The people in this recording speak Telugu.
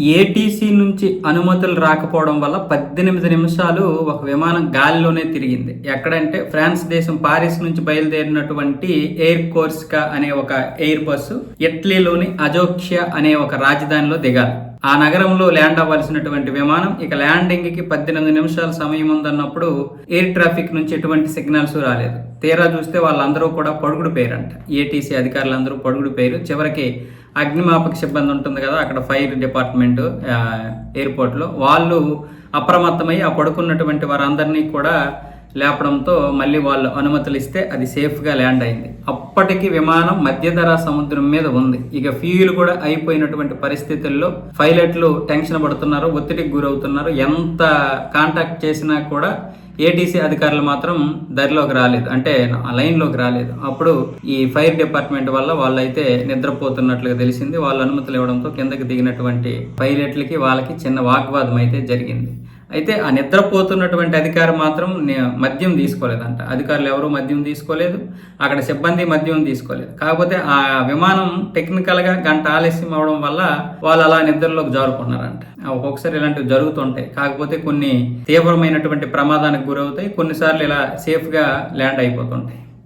ఏటీసీ నుంచి అనుమతులు రాకపోవడం వల్ల పద్దెనిమిది నిమిషాలు ఒక విమానం గాలిలోనే తిరిగింది. ఎక్కడంటే ఫ్రాన్స్ దేశం పారిస్ నుంచి బయలుదేరినటువంటి ఎయిర్ కోర్స్కా అనే ఒక ఎయిర్ బస్సు ఇట్లీలోని అజోక్షియా అనే ఒక రాజధానిలో దిగాలి. ఆ నగరంలో ల్యాండ్ అవ్వాల్సినటువంటి విమానం ఇక ల్యాండింగ్కి పద్దెనిమిది నిమిషాల సమయం ఉందన్నప్పుడు ఎయిర్ ట్రాఫిక్ నుంచి ఎటువంటి సిగ్నల్స్ రాలేదు. తీరా చూస్తే వాళ్ళందరూ కూడా పడుగుడు పేరంట. ఏటీసీ అధికారులందరూ పడుగుడు పేరు. చివరికి అగ్నిమాపక సిబ్బంది ఉంటుంది కదా అక్కడ ఫైర్ డిపార్ట్మెంట్ ఎయిర్పోర్ట్లో. వాళ్ళు అప్రమత్తమై ఆ పడుకున్నటువంటి వారందరినీ కూడా లేపడంతో మళ్ళీ వాళ్ళు అనుమతులు ఇస్తే అది సేఫ్గా ల్యాండ్ అయింది. అప్పటికి విమానం మధ్యధరా సముద్రం మీద ఉంది. ఇక ఫ్యూయల్ కూడా అయిపోయినటువంటి పరిస్థితుల్లో పైలట్లు టెన్షన్ పడుతున్నారు ఒత్తిడికి గురవుతున్నారు. ఎంత కాంటాక్ట్ చేసినా కూడా ఏటీసీ అధికారులు మాత్రం దరిలోకి రాలేదు. అంటే లైన్లోకి రాలేదు. అప్పుడు ఈ ఫైర్ డిపార్ట్మెంట్ వల్ల వాళ్ళైతే నిద్రపోతున్నట్లుగా తెలిసింది. వాళ్ళ అనుమతులు ఇవ్వడంతో కిందకి దిగినటువంటి పైలట్లకి వాళ్ళకి చిన్న వాగ్వాదం అయితే జరిగింది. అయితే ఆ నిద్రపోతున్నటువంటి అధికారి మాత్రం మద్యం తీసుకోలేదంట. అధికారులు ఎవరు మద్యం తీసుకోలేదు అక్కడ సిబ్బంది మద్యం తీసుకోలేదు. కాకపోతే ఆ విమానం టెక్నికల్గా గంట ఆలస్యం అవడం వల్ల వాళ్ళు అలా నిద్రలోకి జారుకున్నారంట. ఒక్కొక్కసారి ఇలాంటివి జరుగుతుంటాయి. కాకపోతే కొన్ని తీవ్రమైనటువంటి ప్రమాదానికి గురవుతాయి. కొన్నిసార్లు ఇలా సేఫ్గా ల్యాండ్ అయిపోతుంటాయి.